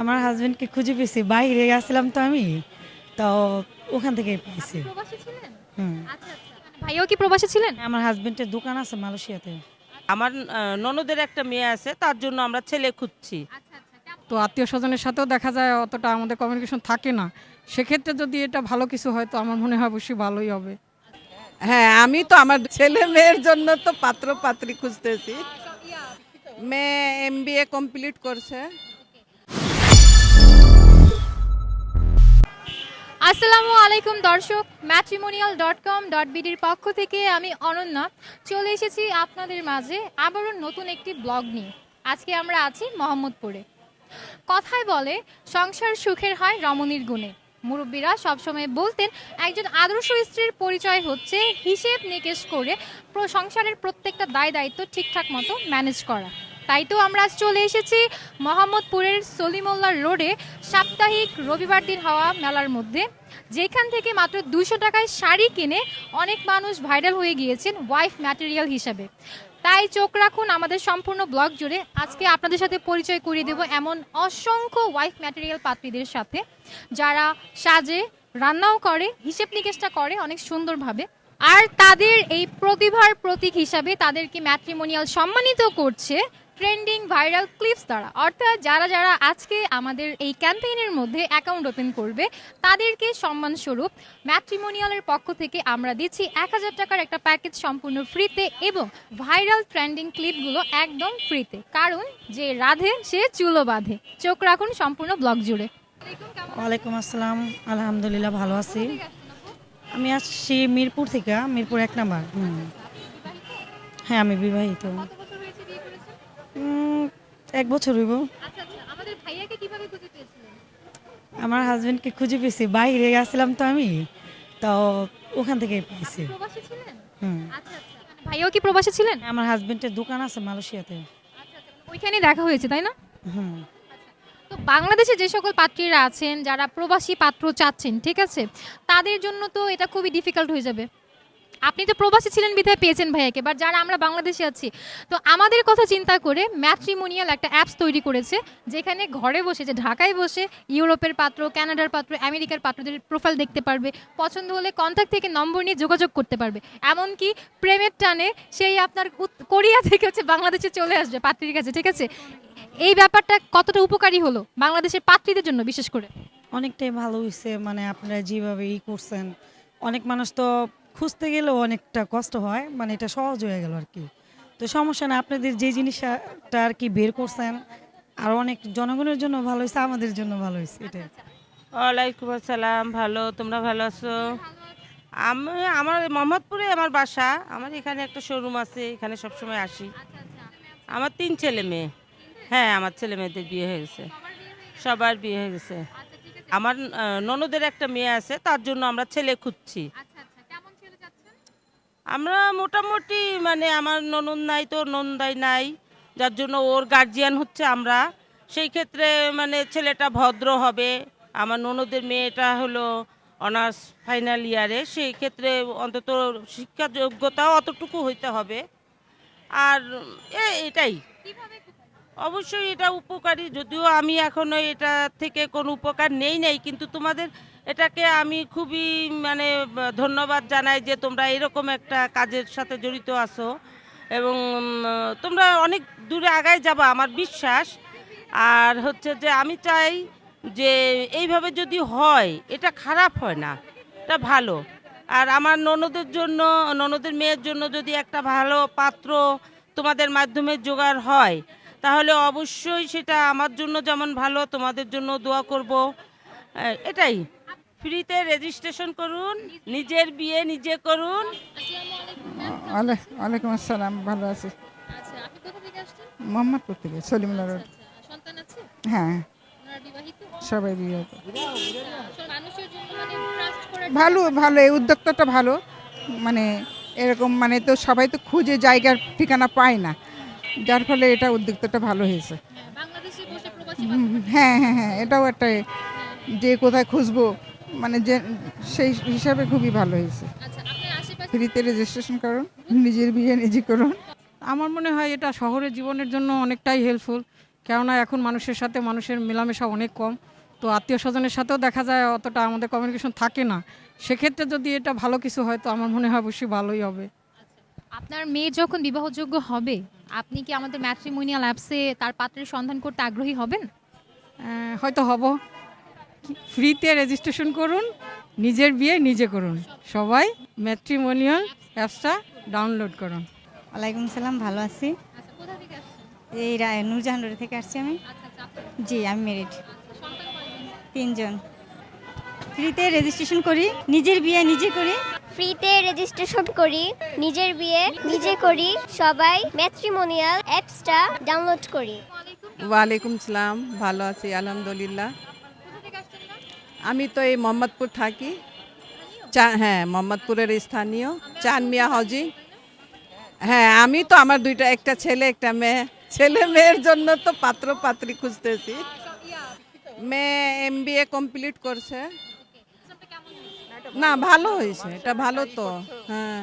আমার হাজবেন্ডকে খুঁজে পেয়েছি। বাইরে গেছিলাম তো আমি তো ওখান থেকে পেয়েছি। হুম। আচ্ছা আচ্ছা। ভাইও কি প্রবাসী ছিলেন? আমার হাজবেন্ডের দোকান আছে মালয়েশিয়াতে। আমার ননদের একটা মেয়ে আছে তার জন্য আমরা ছেলে খুঁজছি। আচ্ছা আচ্ছা তো আত্মীয় স্বজনের সাথেও দেখা যায় অতটা আমাদের কমিউনিকেশন থাকে না। সেক্ষেত্রে যদি এটা ভালো কিছু হয় তো আমার মনে হয় অবশ্যই ভালোই হবে। হ্যাঁ আমি তো আমার ছেলে মেয়ের জন্য তো পাত্র পাত্রী খুঁজতেছি মেয়ে এম বি এ কমপ্লিট করছে। আসসালামু আলাইকুম দর্শক ম্যাট্রিমোনিয়াল ডট কম ডট বিডির পক্ষ থেকে আমি অনন্যা। চলে এসেছি আপনাদের মাঝে আবারও নতুন একটি ব্লগ নিয়ে। আজকে আমরা আছি মোহাম্মদপুরে। কথায় বলে, সংসার সুখের হয় রমণীর গুণে। মুরব্বীরা সবসময় বলতেন, একজন আদর্শ স্ত্রীর পরিচয় হচ্ছে হিসেব নিকেশ করে সংসারের প্রত্যেকটা দায় দায়িত্ব ঠিকঠাক মতো ম্যানেজ করা। তাই তো আমরা আজ চলে এসেছি মোহাম্মদপুরের সলিমুল্লাহ রোডে সাপ্তাহিক রবিবার দিন হওয়া মেলার মধ্যে। যেখান থেকে মাত্র দুশো টাকায় শাড়ি কিনে অনেক মানুষ ভাইরাল হয়ে গিয়েছেন ওয়াইফ ম্যাটেরিয়াল হিসাবে। তাই চোখ রাখুন আমাদের সম্পূর্ণ ব্লগ জুড়ে। আজকে আপনাদের সাথে পরিচয় করিয়ে দেব এমন অসংখ্য ওয়াইফ ম্যাটেরিয়াল পাত্রীদের সাথে, যারা সাজে, রান্নাও করে, হিসেব নিকেশটা করে অনেক সুন্দরভাবে। আর তাদের এই প্রতিভার প্রতীক হিসাবে তাদেরকে ম্যাট্রিমোনিয়াল সম্মানিত করছে ট্রেন্ডিং ভাইরাল ক্লিপস দ্বারা। অর্থাৎ যারা যারা আজকে আমাদের এই ক্যাম্পেইনের মধ্যে অ্যাকাউন্ট ওপেন করবে, তাদেরকে সম্মানস্বরূপ ম্যাট্রিমোনিয়ালের পক্ষ থেকে আমরা দিচ্ছি এক হাজার টাকার একটা প্যাকেজ সম্পূর্ণ ফ্রিতে এবং ভাইরাল ট্রেন্ডিং ক্লিপগুলো একদম ফ্রিতে। কারণ যে রাধে, সে চুলো বাঁধে। চোখ রাখুন সম্পূর্ণ ব্লগ জুড়ে। ওয়ালাইকুম আসসালাম। আলহামদুলিল্লাহ ভালো আছি। আমি আসছি মিরপুর থেকে, মিরপুর এক নাম্বার। হ্যাঁ আমি বিবাহিত। এক বছর হইব। আচ্ছা আচ্ছা আমাদের ভাইয়াকে খুঁজে আমার হাজবেন্ডকে খুঁজে পেয়েছি বাইরে গেছিলাম তো আমি তো ওখান থেকে পেয়েছি। আচ্ছা আচ্ছা ভাইয়াও কি প্রবাসী ছিলেন? আমার হাজবেন্ডের দোকান আছে মালয়েশিয়াতে। আচ্ছা ওইখানেই দেখা হয়েছে তাই না? হুম। তো বাংলাদেশে যে সকল পাত্রীরা আছেন যারা প্রবাসী পাত্র চাচ্ছেন ঠিক আছে? তাদের জন্য তো এটা খুবই ডিফিকাল্ট হয়ে যাবে। আপনি তো প্রবাসী ছিলেন, বিধায় পেয়েছেন ভাইয়াকে বাট যারা আমরা বাংলাদেশে আছি, তো আমাদের কথা চিন্তা করে ম্যাট্রিমোনিয়াল একটা অ্যাপস তৈরি করেছে, যেখানে ঘরে বসে, যে ঢাকায় বসে ইউরোপের পাত্র, কানাডার পাত্র, আমেরিকার পাত্রদের প্রোফাইল দেখতে পারবে, পছন্দ হলে কন্ট্যাক্ট থেকে নম্বর নিয়ে যোগাযোগ করতে পারবে, এমনকি প্রেমের টানে সেই আপনার কোরিয়া থেকে হচ্ছে বাংলাদেশে চলে আসবে পাত্রীর কাছে, ঠিক আছে? এই ব্যাপারটা কতটা উপকারী হলো বাংলাদেশের পাত্রীদের জন্য, বিশেষ করে? অনেকটাই ভালো হয়েছে মানে আপনারা যেভাবে ই করছেন, অনেক মানুষ তো খুঁজতে গেলেও অনেকটা কষ্ট হয় মানে এটা সহজ হয়ে গেল আর কি। তো সমস্যা না আপনাদের যে জিনিসটা আর কি বের করছেন, আর অনেক জনগণের জন্য ভালো হয়েছে, আমাদের জন্য ভালো হয়েছে এটা ওয়ালাইকুম আসসালাম, ভালো, তোমরা ভালো আছো? আমি, আমার মোহাম্মদপুরে আমার বাসা, আমার এখানে একটা শোরুম আছে, এখানে সবসময় আসি। আমার তিন ছেলে মেয়ে। হ্যাঁ আমার ছেলে মেয়েদের বিয়ে হয়ে গেছে। সবার বিয়ে হয়ে গেছে। আমার ননদের একটা মেয়ে আছে, তার জন্য আমরা ছেলে খুঁজছি। আমরা মোটামুটি মানে আমার ননদ নাই তো নন্দাই নাই যার জন্য ওর গার্জিয়ান হচ্ছে আমরা। সেই ক্ষেত্রে মানে ছেলেটা ভদ্র হবে। আমার ননদের মেয়েটা হলো অনার্স ফাইনাল ইয়ারে সেই ক্ষেত্রে অন্তত শিক্ষা যোগ্যতাও অতটুকু হইতে হবে। আর এ এটাই। অবশ্যই এটা উপকারী যদিও আমি এখনও এটা থেকে কোনো উপকার নেই নাই কিন্তু তোমাদের এটাকে আমি খুবই মানে ধন্যবাদ জানাই যে তোমরা এরকম একটা কাজের সাথে জড়িত আছো এবং তোমরা অনেক দূরে আগায় যাবা, আমার বিশ্বাস। আর হচ্ছে যে আমি চাই যে এইভাবে যদি হয়, এটা খারাপ হয় না, এটা ভালো। আর আমার ননদের জন্য, ননদের মেয়ের জন্য যদি একটা ভালো পাত্র তোমাদের মাধ্যমে জোগাড় হয়, তাহলে অবশ্যই সেটা আমার জন্য যেমন ভালো, তোমাদের জন্য দোয়া করব। এটাই। ফ্রিতে রেজিস্ট্রেশন করুন নিজের বিয়ে নিজে করুন। ওয়ালাইকুম আসসালাম ভালো আছি। আচ্ছা মোহাম্মদপুর থেকে সলিমুল্লাহ রোড। হ্যাঁ। ওনারা বিবাহিত? সবাই বিয়ে হতো। মানুষের জন্য মানে ভালো ভালো এই উদ্যোক্তাটা ভালো। মানে এরকম মানে তো সবাই তো খুঁজে জায়গার ঠিকানা পায় না। যার ফলে এটা উদ্যোক্তাটা ভালো হয়েছে। হ্যাঁ, বাংলাদেশে বসে প্রবাসী হুম, হ্যাঁ হ্যাঁ হ্যাঁ এটাও একটা যে কোথায় খুঁজবো মানে যে সেই হিসাবে খুবই ভালো হয়েছে। আচ্ছা ফ্রিতে রেজিস্ট্রেশন করুন নিজের বিয়ে নিজে করুন। আমার মনে হয় এটা শহরের জীবনের জন্য অনেকটাই হেল্পফুল কেননা এখন মানুষের সাথে মানুষের মেলামেশা অনেক কম। তো আত্মীয় স্বজনের সাথেও দেখা যায় অতটা আমাদের কমিউনিকেশন থাকে না। সেক্ষেত্রে যদি এটা ভালো কিছু হয় তো আমার মনে হয় অবশ্যই ভালোই হবে। আপনার মেয়ে যখন বিবাহযোগ্য হবে আপনি কি আমাদের ম্যাট্রিমোনিয়াল অ্যাপসে তার পাত্রের সন্ধান করতে আগ্রহী হবেন? হয়তো হব। ফ্রিতে রেজিস্ট্রেশন করুন নিজের বিয়ে নিজে করুন। সবাই ম্যাট্রিমোনিয়াল অ্যাপসটা ডাউনলোড করুন। ওয়ালাইকুম সালাম ভালো আছি। আচ্ছা কোথা থেকে আসছেন? এই রা- নূরজাহান রোড থেকে আসছি আমি। আচ্ছা আচ্ছা জি আমি মেরিড তিনজন। ফ্রিতে রেজিস্ট্রেশন করি নিজের বিয়ে নিজে করি। ফ্রিতে রেজিস্ট্রেশন করি নিজের বিয়ে নিজে করি সবাই ম্যাট্রিমোনিয়াল অ্যাপসটা ডাউনলোড করি। ওয়ালাইকুম সালাম ভালো আছি আলহামদুলিল্লাহ। আমি তো এই মোহাম্মদপুর থাকি। হ্যাঁ মোহাম্মদপুরের স্থানীয়। চানমিয়া হাউজিং হ্যাঁ আমি তো আমার দুইটা, একটা ছেলে, একটা মেয়ে। ছেলে মেয়ের জন্য তো পাত্র পাত্রী খুঁজতেছি। মেয়ে এম বি এ কমপ্লিট করছে। না, ভালো হয়েছে, এটা ভালো তো হ্যাঁ।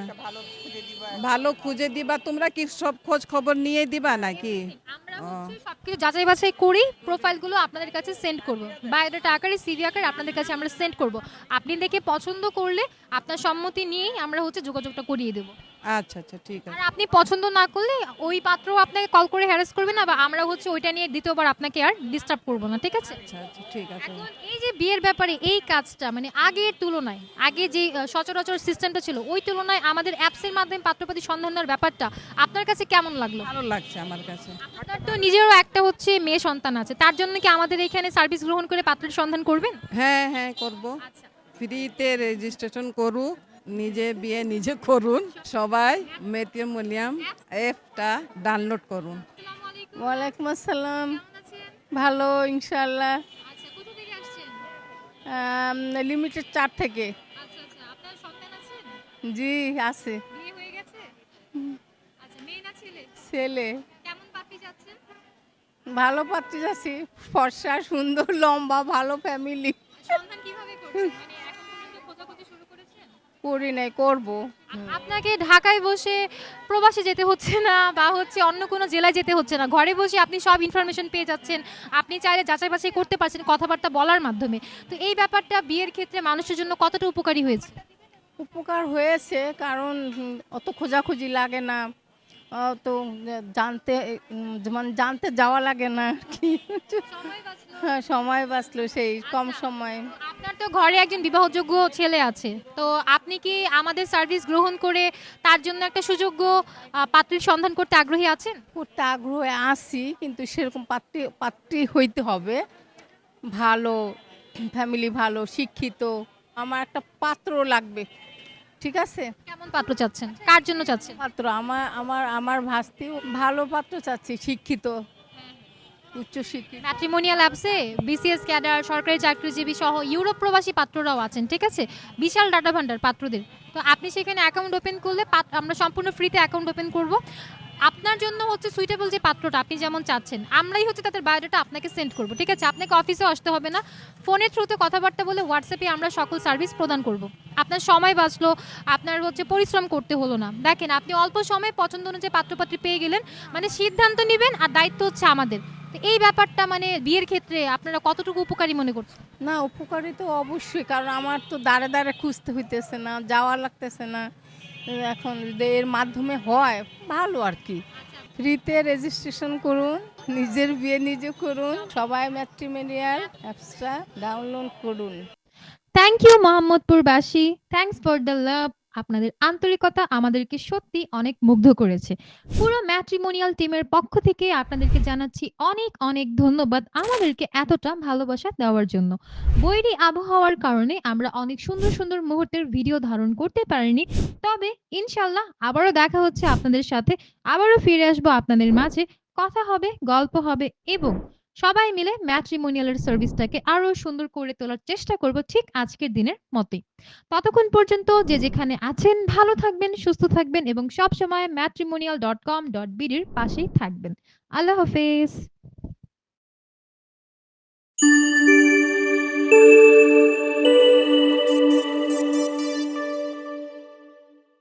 ভালো খুঁজে দিবা। তোমরা কি সব খোঁজ খবর নিয়ে দিবা নাকি? হচ্ছে সবকিছু যাচাই বাছাই করি, প্রোফাইলগুলো আপনাদের কাছে সেন্ড করব। বায়োডাটা আকারে সিভি আকারে আপনাদের কাছে আমরা সেন্ড করব। আপনি দেখে পছন্দ করলে আপনার সম্মতি নিয়েই আমরা হচ্ছে যোগাযোগটা করিয়ে দেবো। আচ্ছা আচ্ছা ঠিক আর আছে আপনি পছন্দ না করলে ওই পাত্র আপনাকে কল করে হ্যারাস করবে না বা আমরা হচ্ছে ওইটা নিয়ে দ্বিতীয়বার আপনাকে আর ডিস্টার্ব করব না ঠিক আছে? আচ্ছা আচ্ছা ঠিক আছে। এখন এই যে বিয়ের ব্যাপারে এই কাজটা মানে আগের তুলনায় আগে যে সচরাচর সিস্টেমটা ছিল ওই তুলনায় আমাদের অ্যাপসের মাধ্যমে পাত্রপাতি সন্ধান দেওয়ার ব্যাপারটা আপনার কাছে কেমন লাগল? ভালো লাগছে আমার কাছে। আপনার তো নিজেরও একটা হচ্ছে মেয়ে সন্তান আছে তার জন্য কি আমাদের এখানে সার্ভিস গ্রহণ করে পাত্রের সন্ধান করবেন? হ্যাঁ হ্যাঁ করব। আচ্ছা। ফ্রিতে রেজিস্ট্রেশন করুক। নিজে বিয়ে নিজে করুন সবাই মেট্রিমোনিয়াম অ্যাপটা ডাউনলোড করুন। ওয়ালাইকুম আসসালাম। ভালো ইনশাল্লাহ আচ্ছা আসছেন লিমিটেড চার থেকে। আচ্ছা আচ্ছা আপনার সন্তান আছেন জি আছে। ছেলে। ভালো পাত্রী আছি ফর্সা সুন্দর লম্বা ভালো ফ্যামিলি করি নাই করব। আপনাকে ঢাকায় বসে প্রবাসে যেতে হচ্ছে না বা হচ্ছে অন্য কোনো জেলায় যেতে হচ্ছে না। ঘরে বসে আপনি সব ইনফরমেশন পেয়ে যাচ্ছেন। আপনি চাইলে যাচাই বাছাই করতে পারছেন কথাবার্তা বলার মাধ্যমে। তো এই ব্যাপারটা বিয়ের ক্ষেত্রে মানুষের জন্য কতটা উপকারী হয়েছে? উপকার হয়েছে কারণ অত খোঁজাখুঁজি লাগে না। অত জানতে মানে জানতে যাওয়া লাগে না আর কি। হ্যাঁ সময় বাঁচলো সেই কম সময়। আপনার তো ঘরে একজন বিবাহযোগ্য ছেলে আছে। তো আপনি কি আমাদের সার্ভিস গ্রহণ করে তার জন্য একটা সুযোগ্য পাত্রীর সন্ধান করতে আগ্রহী আছেন? করতে আগ্রহে আছি কিন্তু সেরকম পাত্রী পাত্রী হইতে হবে। ভালো ফ্যামিলি ভালো শিক্ষিত। আমার একটা পাত্র লাগবে। ঠিক আছে? কেমন পাত্র চাচ্ছেন? কার জন্য চাচ্ছেন? পাত্র আমার আমার আমার ভাস্তি ভালো পাত্র চাচ্ছি শিক্ষিত। উচ্চ শিক্ষিত। ম্যাট্রিমোনিয়াল অ্যাপসে বিসিএস ক্যাডার সরকারি চাকরিজীবী সহ ইউরোপ প্রবাসী পাত্ররাও আছেন ঠিক আছে? বিশাল ডাটা ভান্ডার পাত্রদের। তো আপনি সেখানে অ্যাকাউন্ট ওপেন করলে আমরা সম্পূর্ণ ফ্রিতে অ্যাকাউন্ট ওপেন করব। আপনার জন্য হচ্ছে সুইটেবল যে পাত্রটা আপনি যেমন চাচ্ছেন, আমরাই হচ্ছে তাদের বায়োডাটা আপনাকে সেন্ড করব, ঠিক আছে? আপনাকে অফিসেও আসতে হবে না। ফোনের থ্রুতে কথাবার্তা বলে হোয়াটসঅ্যাপে আমরা সকল সার্ভিস প্রদান করব। আপনার সময় বাঁচলো, আপনার হচ্ছে পরিশ্রম করতে হলো না। দেখেন, আপনি অল্প সময়ে পছন্দ অনুযায়ী পাত্রপাত্রী পেয়ে গেলেন মানে সিদ্ধান্ত নেবেন আর দায়িত্ব হচ্ছে আমাদের। তো এই ব্যাপারটা মানে বিয়ের ক্ষেত্রে আপনারা কতটুকু উপকারী মনে করছেন? না, উপকারী তো অবশ্যই, কারণ আমার তো দাঁড়ে দাঁড়ে খুঁজতে হইতেছে না, যাওয়া লাগতেছে না। এখন যদি এর মাধ্যমে হয়, ভালো আর কি। ফ্রিতে রেজিস্ট্রেশন করুন, নিজের বিয়ে নিজে করুন, সবাই ম্যাট্রিমেরিয়াল অ্যাপসটা ডাউনলোড করুন। থ্যাংক ইউ মোহাম্মদপুরবাসী থ্যাংকস ফর দ্য লাভ আপনাদের আন্তরিকতা আমাদেরকে সত্যি অনেক মুগ্ধ করেছে। পুরো ম্যাট্রিমোনিয়াল টিমের পক্ষ থেকে আপনাদেরকে জানাচ্ছি অনেক অনেক ধন্যবাদ আমাদেরকে এতটা ভালোবাসা দেওয়ার জন্য। বৈরী আবহাওয়ার কারণে আমরা অনেক সুন্দর সুন্দর মুহূর্তের ভিডিও ধারণ করতে পারিনি। তবে ইনশাল্লাহ আবারও দেখা হচ্ছে আপনাদের সাথে। আবারও ফিরে আসব আপনাদের মাঝে। কথা হবে, গল্প হবে এবং সবাই মিলে ম্যাট্রিমোনিয়ালের সার্ভিসটাকে আরও সুন্দর করে তোলার চেষ্টা করব ঠিক আজকের দিনের মতে ততক্ষণ পর্যন্ত যে যেখানে আছেন ভালো থাকবেন, সুস্থ থাকবেন এবং সব সময় ম্যাট্রিমোনিয়াল ডট কম ডট বিডির পাশেই থাকবেন। আল্লাহ হাফেজ।